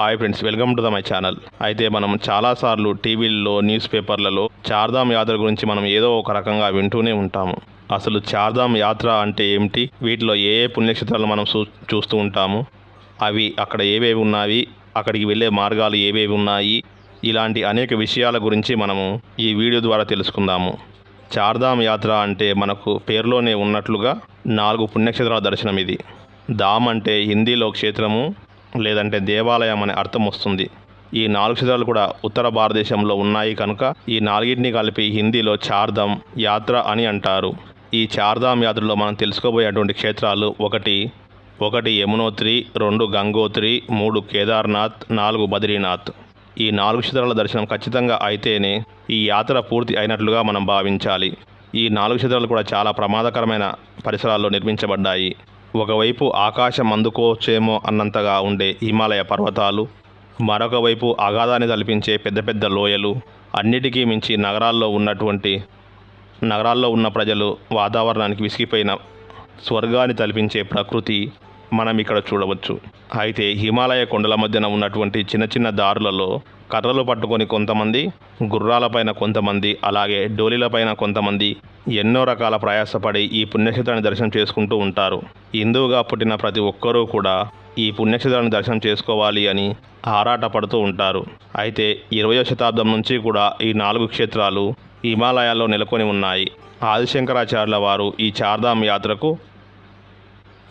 Hi friends welcome to the my channel అయితే మనం చాలాసార్లు టీవీల్లో న్యూస్ పేపర్లలో చార్ధామ్ యాత్ర గురించి మనం ఏదో ఒక రకంగా వింటూనే ఉంటాము. అసలు చార్ధామ్ యాత్ర అంటే ఏమిటి? వీటిలో ఏ ఏ పుణ్యక్షేత్రాలు మనం చూ చూస్తూ ఉంటాము? అవి అక్కడ ఏవేవి ఉన్నాయి అక్కడికి వెళ్ళే మార్గాలు ఏవేవి ఉన్నాయి? ఇలాంటి అనేక విషయాల గురించి మనము ఈ వీడియో ద్వారా తెలుసుకుందాము. చార్ధామ్ యాత్ర అంటే మనకు పేరులోనే ఉన్నట్లుగా నాలుగు పుణ్యక్షేత్రాల దర్శనం ఇది ధామ్ అంటే హిందీలో క్షేత్రము లేదంటే దేవాలయం అనే అర్థం వస్తుంది. ఈ నాలుగు క్షేత్రాలు కూడా ఉత్తర భారతదేశంలో ఉన్నాయి కనుక ఈ నాలుగింటిని కలిపి హిందీలో చార్ధామ్ యాత్ర అని అంటారు. ఈ చార్ధామ్ యాత్రలో మనం తెలుసుకోబోయేటువంటి క్షేత్రాలు ఒకటి ఒకటి యమునోత్రి రెండు గంగోత్రి మూడు కేదార్నాథ్ నాలుగు బద్రీనాథ్. ఈ నాలుగు క్షేత్రాల దర్శనం ఖచ్చితంగా అయితేనే ఈ యాత్ర పూర్తి అయినట్లుగా మనం భావించాలి. ఈ నాలుగు క్షేత్రాలు కూడా చాలా ప్రమాదకరమైన పరిసరాల్లో నిర్మించబడ్డాయి. ఒకవైపు ఆకాశం అందుకోవచ్చేమో అన్నంతగా ఉండే హిమాలయ పర్వతాలు మరొక వైపు అగాధాన్ని తలపించే పెద్ద పెద్ద లోయలు అన్నిటికీ మించి నగరాల్లో ఉన్నటువంటి నగరాల్లో ఉన్న ప్రజలు వాతావరణానికి విసిగిపోయిన స్వర్గాన్ని తలపించే ప్రకృతి మనం ఇక్కడ చూడవచ్చు. అయితే హిమాలయ కొండల మధ్యన ఉన్నటువంటి చిన్న చిన్న దారులలో కర్రలు పట్టుకొని కొంతమంది గుర్రాలపైన కొంతమంది అలాగే డోలీలపైన కొంతమంది ఎన్నో రకాల ప్రయాసపడి ఈ పుణ్యక్షేత్రాన్ని దర్శనం చేసుకుంటూ ఉంటారు. హిందువుగా పుట్టిన ప్రతి ఒక్కరూ కూడా ఈ పుణ్యక్షేత్రాన్ని దర్శనం చేసుకోవాలి అని ఆరాటపడుతూ ఉంటారు. అయితే ఇరవయో శతాబ్దం నుంచి కూడా ఈ నాలుగు క్షేత్రాలు హిమాలయాల్లో నెలకొని ఉన్నాయి. ఆదిశంకరాచార్యుల వారు ఈ చార్ధామ్ యాత్రకు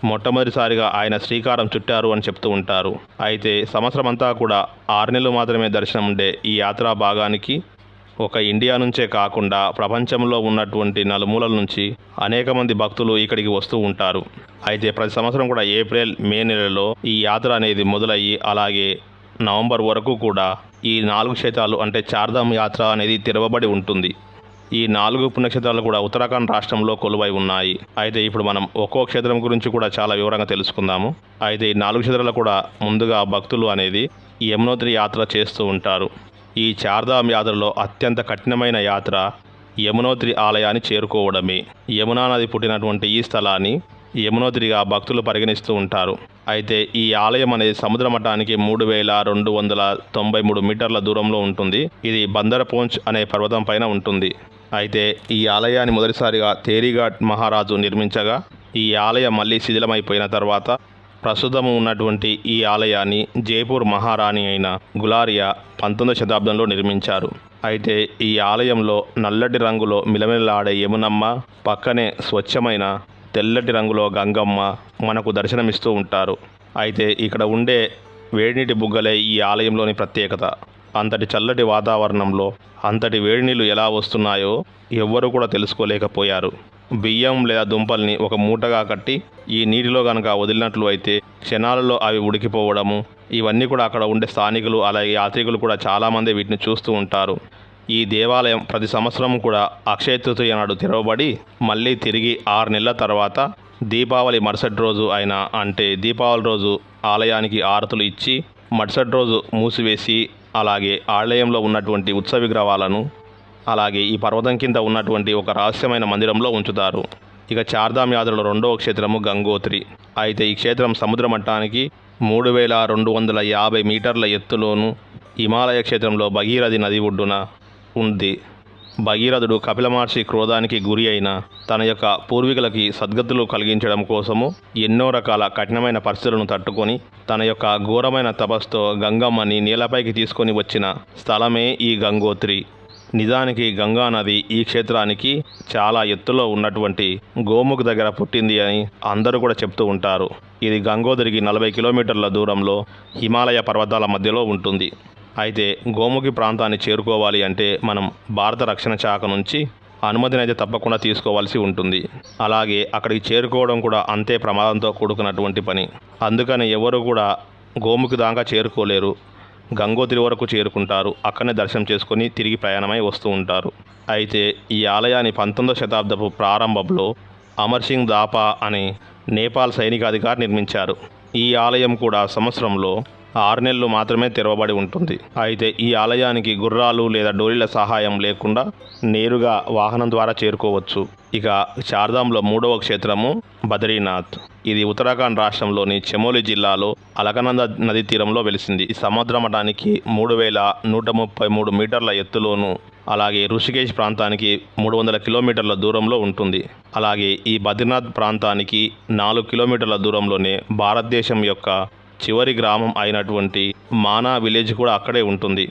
మొట్టమొదటిసారిగా ఆయన శ్రీకారం చుట్టారు అని చెప్తూ ఉంటారు. అయితే సంవత్సరమంతా కూడా ఆరు నెలలు మాత్రమే దర్శనం ఉండే ఈ యాత్రా భాగానికి ఒక ఇండియా నుంచే కాకుండా ప్రపంచంలో ఉన్నటువంటి నలుమూలల నుంచి అనేక మంది భక్తులు ఇక్కడికి వస్తూ ఉంటారు. అయితే ప్రతి సంవత్సరం కూడా ఏప్రిల్ మే నెలలో ఈ యాత్ర అనేది మొదలయ్యి అలాగే నవంబర్ వరకు కూడా ఈ నాలుగు క్షేత్రాలు అంటే చార్ధామ్ యాత్ర అనేది తెరవబడి ఉంటుంది. ఈ నాలుగు పుణ్యక్షేత్రాలు కూడా ఉత్తరాఖండ్ రాష్ట్రంలో కొలువై ఉన్నాయి. అయితే ఇప్పుడు మనం ఒక్కో క్షేత్రం గురించి కూడా చాలా వివరంగా తెలుసుకుందాము. అయితే ఈ నాలుగు క్షేత్రాలు కూడా ముందుగా భక్తులు అనేది యమునోత్రి యాత్ర చేస్తూ ఉంటారు. ఈ చార్ధామ్ యాత్రలో అత్యంత కఠినమైన యాత్ర యమునోత్రి ఆలయాన్ని చేరుకోవడమే. యమునా నది పుట్టినటువంటి ఈ స్థలాన్ని యమునోత్రిగా భక్తులు పరిగణిస్తూ ఉంటారు. అయితే ఈ ఆలయం అనేది సముద్ర మఠానికి మూడు వేల రెండు వందల తొంభై మూడు మీటర్ల దూరంలో ఉంటుంది. ఇది బందరపోంచ్ అనే పర్వతం పైన ఉంటుంది. అయితే ఈ ఆలయాన్ని మొదటిసారిగా తేరీఘాట్ మహారాజు నిర్మించగా ఈ ఆలయం మళ్ళీ శిథిలమైపోయిన తర్వాత ప్రస్తుతం ఉన్నటువంటి ఈ ఆలయాన్ని జైపూర్ మహారాణి అయిన గులారియా పంతొమ్మిదవ శతాబ్దంలో నిర్మించారు. అయితే ఈ ఆలయంలో నల్లటి రంగులో మిలమిలలాడే యమునమ్మ పక్కనే స్వచ్ఛమైన తెల్లటి రంగులో గంగమ్మ మనకు దర్శనమిస్తూ ఉంటారు. అయితే ఇక్కడ ఉండే వేడినీటి బుగ్గలే ఈ ఆలయంలోని ప్రత్యేకత. అంతటి చల్లటి వాతావరణంలో అంతటి వేడి నీళ్ళు ఎలా వస్తున్నాయో ఎవ్వరూ కూడా తెలుసుకోలేకపోయారు. బియ్యం లేదా దుంపల్ని ఒక మూటగా కట్టి ఈ నీటిలో కనుక వదిలినట్లు అయితే క్షణాలలో అవి ఉడికిపోవడము ఇవన్నీ కూడా అక్కడ ఉండే స్థానికులు అలాగే యాత్రికులు కూడా చాలామంది వీటిని చూస్తూ ఉంటారు. ఈ దేవాలయం ప్రతి సంవత్సరం కూడా అక్షయ తృతీయ నాడు తెరవబడి మళ్ళీ తిరిగి ఆరు నెలల తర్వాత దీపావళి మరుసటి రోజు అయిన అంటే దీపావళి రోజు ఆలయానికి ఆరతులు ఇచ్చి మరుసటి రోజు మూసివేసి అలాగే ఆలయంలో ఉన్నటువంటి ఉత్సవ విగ్రహాలను అలాగే ఈ పర్వతం కింద ఉన్నటువంటి ఒక రహస్యమైన మందిరంలో ఉంచుతారు. ఇక చార్ధామ్ యాత్రలో రెండవ క్షేత్రము గంగోత్రి. అయితే ఈ క్షేత్రం సముద్ర మట్టానికి మూడు వేల రెండు వందల యాభై మీటర్ల ఎత్తులోను హిమాలయ క్షేత్రంలో భగీరథి నది ఒడ్డున ఉంది. భగీరథుడు కపిల మహర్షి క్రోధానికి గురి అయిన తన యొక్క పూర్వీకులకి సద్గతులు కలిగించడం కోసము ఎన్నో రకాల కఠినమైన పరిస్థితులను తట్టుకొని తన యొక్క ఘోరమైన తపస్తో గంగమ్మని నీలపైకి తీసుకొని వచ్చిన స్థలమే ఈ గంగోత్రి. నిజానికి గంగా నది ఈ క్షేత్రానికి చాలా ఎత్తులో ఉన్నటువంటి గోముఖ దగ్గర పుట్టింది అని అందరూ కూడా చెప్తూ ఉంటారు. ఇది గంగోదరికి నలభై కిలోమీటర్ల దూరంలో హిమాలయ పర్వతాల మధ్యలో ఉంటుంది. అయితే గోముఖి ప్రాంతాన్ని చేరుకోవాలి అంటే మనం భారత రక్షణ శాఖ నుంచి అనుమతిని అయితే తప్పకుండా తీసుకోవాల్సి ఉంటుంది. అలాగే అక్కడికి చేరుకోవడం కూడా అంతే ప్రమాదంతో కూడుకున్నటువంటి పని. అందుకని ఎవరు కూడా గోముఖి దాకా చేరుకోలేరు. గంగోత్రి వరకు చేరుకుంటారు. అక్కడనే దర్శనం చేసుకొని తిరిగి ప్రయాణమై వస్తూ ఉంటారు. అయితే ఈ ఆలయాన్ని పంతొమ్మిదవ శతాబ్దపు ప్రారంభంలో అమర్ సింగ్ దాపా అనే నేపాల్ సైనికాధికారి నిర్మించారు. ఈ ఆలయం కూడా సంవత్సరంలో ఆరు నెలలు మాత్రమే తెరవబడి ఉంటుంది. అయితే ఈ ఆలయానికి గుర్రాలు లేదా డోలీల సహాయం లేకుండా నేరుగా వాహనం ద్వారా చేరుకోవచ్చు. ఇక చార్ధాంలో మూడవ క్షేత్రము బద్రీనాథ్. ఇది ఉత్తరాఖండ్ రాష్ట్రంలోని చమోలి జిల్లాలో అలకనంద నది తీరంలో వెలిసింది. ఈ సముద్ర మఠానికి మూడు వేల నూట ముప్పై మూడు మీటర్ల ఎత్తులోను అలాగే ఋషికేశ్ ప్రాంతానికి మూడు వందల కిలోమీటర్ల దూరంలో ఉంటుంది. అలాగే ఈ బద్రీనాథ్ ప్రాంతానికి నాలుగు కిలోమీటర్ల దూరంలోనే భారతదేశం యొక్క చివరి గ్రామం అయినటువంటి మానా విలేజ్ కూడా అక్కడే ఉంటుంది.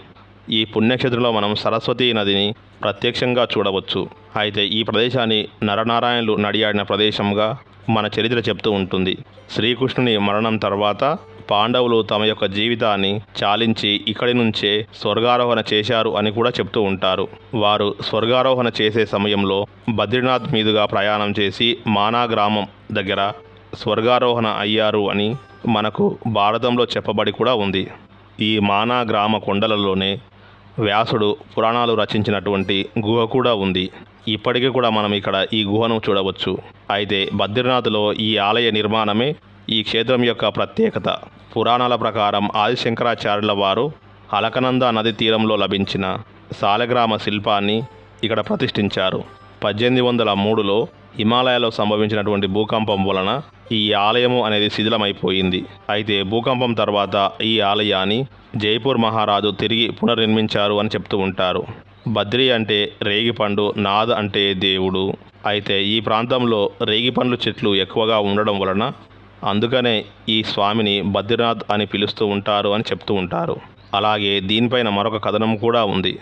ఈ పుణ్యక్షేత్రంలో మనం సరస్వతీ నదిని ప్రత్యక్షంగా చూడవచ్చు. అయితే ఈ ప్రదేశాన్ని నరనారాయణులు నడియాడిన ప్రదేశంగా మన చరిత్ర చెప్తూ ఉంటుంది. శ్రీకృష్ణుని మరణం తర్వాత పాండవులు తమ యొక్క జీవితాన్ని చాలించి ఇక్కడి నుంచే స్వర్గారోహణ చేశారు అని కూడా చెప్తూ ఉంటారు. వారు స్వర్గారోహణ చేసే సమయంలో బద్రీనాథ్ మీదుగా ప్రయాణం చేసి మానా గ్రామం దగ్గర స్వర్గారోహణ అయ్యారు అని మనకు భారతంలో చెప్పబడి కూడా ఉంది. ఈ మానా గ్రామ కొండలలోనే వ్యాసుడు పురాణాలు రచించినటువంటి గుహ కూడా ఉంది. ఇప్పటికీ కూడా మనం ఇక్కడ ఈ గుహను చూడవచ్చు. అయితే బద్రీనాథ్లో ఈ ఆలయ నిర్మాణమే ఈ క్షేత్రం యొక్క ప్రత్యేకత. పురాణాల ప్రకారం ఆదిశంకరాచార్యుల వారు అలకనంద నది తీరంలో లభించిన సాలగ్రామ శిల్పాన్ని ఇక్కడ ప్రతిష్ఠించారు. పద్దెనిమిది వందల మూడులో హిమాలయాలో సంభవించినటువంటి భూకంపం వలన ఈ ఆలయము అనేది శిథిలమైపోయింది. అయితే భూకంపం తర్వాత ఈ ఆలయాన్ని జైపూర్ మహారాజు తిరిగి పునర్నిర్మించారు అని చెప్తూ ఉంటారు. బద్రి అంటే రేగిపండు నాద్ అంటే దేవుడు. అయితే ఈ ప్రాంతంలో రేగిపండ్లు చెట్లు ఎక్కువగా ఉండడం వలన అందుకనే ఈ స్వామిని బద్రీనాథ్ అని పిలుస్తూ ఉంటారు అని చెప్తూ ఉంటారు. అలాగే దీనిపైన మరొక కథనం కూడా ఉంది.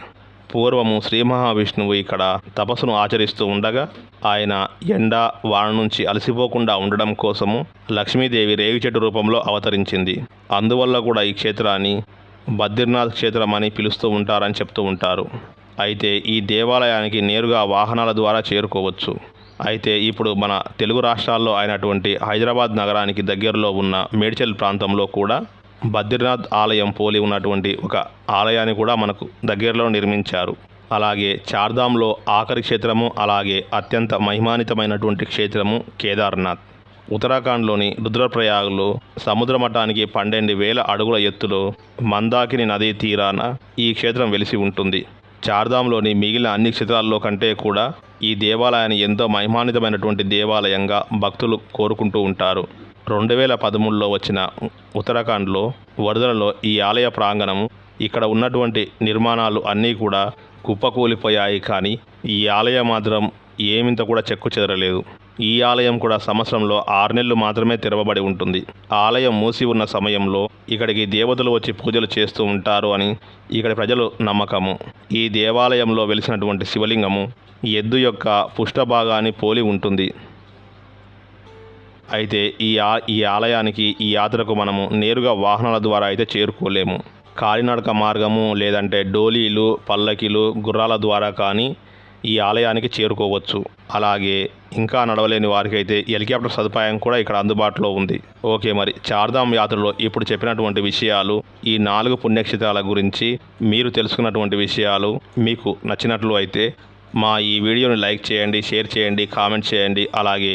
పూర్వము శ్రీ మహావిష్ణువు ఇక్కడ తపస్సును ఆచరిస్తూ ఉండగా ఆయన ఎండ వాన నుంచి అలసిపోకుండా ఉండడం కోసము లక్ష్మీదేవి రేగి చెట్టు రూపంలో అవతరించింది. అందువల్ల కూడా ఈ క్షేత్రాన్ని బద్రీనాథ్ క్షేత్రం అని పిలుస్తూ ఉంటారని చెప్తూ ఉంటారు. అయితే ఈ దేవాలయానికి నేరుగా వాహనాల ద్వారా చేరుకోవచ్చు. అయితే ఇప్పుడు మన తెలుగు రాష్ట్రాల్లో అయినటువంటి హైదరాబాద్ నగరానికి దగ్గరలో ఉన్న మేడ్చల్ ప్రాంతంలో కూడా బద్రీనాథ్ ఆలయం పోలి ఉన్నటువంటి ఒక ఆలయాన్ని కూడా మనకు దగ్గరలో నిర్మించారు. అలాగే చార్ధాంలో ఆఖరి క్షేత్రము అలాగే అత్యంత మహిమానితమైనటువంటి క్షేత్రము కేదార్నాథ్. ఉత్తరాఖండ్లోని రుద్రప్రయాగ్లో సముద్ర మఠానికి పన్నెండు వేల అడుగుల ఎత్తులో మందాకిని నదీ తీరాన ఈ క్షేత్రం వెలిసి ఉంటుంది. చార్ధాంలోని మిగిలిన అన్ని క్షేత్రాల్లో కంటే కూడా ఈ దేవాలయాన్ని ఎంతో మహిమాన్వితమైనటువంటి దేవాలయంగా భక్తులు కోరుకుంటూ ఉంటారు. రెండు వేల పదమూడులో వచ్చిన ఉత్తరాఖండ్లో వరదలలో ఈ ఆలయ ప్రాంగణం ఇక్కడ ఉన్నటువంటి నిర్మాణాలు అన్నీ కూడా కుప్పకూలిపోయాయి కానీ ఈ ఆలయం మాత్రం ఏమింత కూడా చెక్కు చెదరలేదు. ఈ ఆలయం కూడా సంవత్సరంలో ఆరు నెలలు మాత్రమే తెరవబడి ఉంటుంది. ఆలయం మూసి ఉన్న సమయంలో ఇక్కడికి దేవతలు వచ్చి పూజలు చేస్తూ ఉంటారు అని ఇక్కడి ప్రజలు నమ్మకము. ఈ దేవాలయంలో వెలిసినటువంటి శివలింగము ఎద్దు యొక్క పుష్టభాగాన్ని పోలి ఉంటుంది. అయితే ఈ ఆ ఈ ఆలయానికి ఈ యాత్రకు మనము నేరుగా వాహనాల ద్వారా అయితే చేరుకోలేము. కాలినడక మార్గము లేదంటే డోలీలు పల్లకిలు గుర్రాల ద్వారా కానీ ఈ ఆలయానికి చేరుకోవచ్చు. అలాగే ఇంకా నడవలేని వారికి అయితే హెలికాప్టర్ సదుపాయం కూడా ఇక్కడ అందుబాటులో ఉంది. ఓకే మరి చార్ధామ్ యాత్రలో ఇప్పుడు చెప్పినటువంటి విషయాలు ఈ నాలుగు పుణ్యక్షేత్రాల గురించి మీరు తెలుసుకున్నటువంటి విషయాలు మీకు నచ్చినట్లు అయితే మా ఈ వీడియోని లైక్ చేయండి షేర్ చేయండి కామెంట్ చేయండి. అలాగే